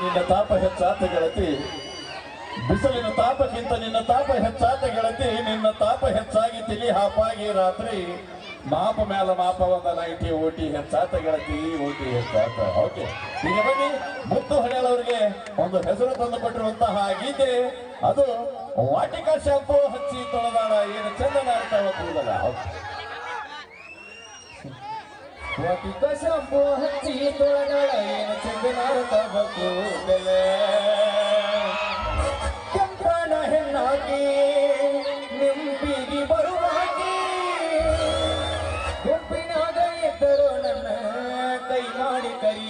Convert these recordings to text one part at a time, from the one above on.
ನಿನ್ನ ತಾಪ ಹೆಚ್ಚಾತ ಗೆಳತಿ ಬಿಸಿಲಿನ ತಾಪಕ್ಕಿಂತ ನಿನ್ನ ತಾಪ ಹೆಚ್ಚಾತ ಗೆಳತಿ ನಿನ್ನ ತಾಪ ಹೆಚ್ಚಾಗಿ ತಿಳಿ ಹಾಪಾಗಿ ರಾತ್ರಿ. ಮಾಪ ಮೇಲೆ ಮಾಪ ಒಂದ ನೈಟಿ ಓಟಿ ಹೆಚ್ಚಾತ ಗೆಳತಿ ಓಟಿ ಹೆಚ್ಚಾತ. ಓಕೆ ಈಗ ಬನ್ನಿ. ಮುತ್ತು ಹಡೆಯಲವರಿಗೆ ಒಂದು ಹೆಸರು ತಂದು ಕೊಟ್ಟಿರುವಂತಹ ಗೀತೆ. ಅದು ವಾಟಿಕಾ ಶಾಂಪು ಹಚ್ಚಿ ತೊಳೆದಾಳ. ಏನು ಚಂದನ ಅರ್ಥ ಕೂದಲ ಶಾಂಪು ಹಚ್ಚಿ ತೊಳೆದಾಳ. ಏನು ಚಂದನ ಅರ್ಥ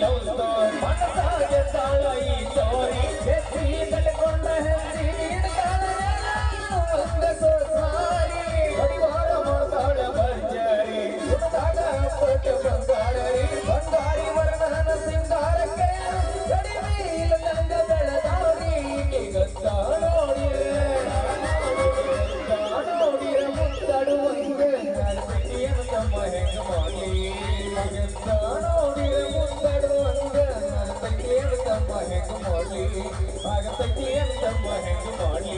those doors. mùa hè có mùa ly và gặp tay tiếng trong mùa hè có mùa ly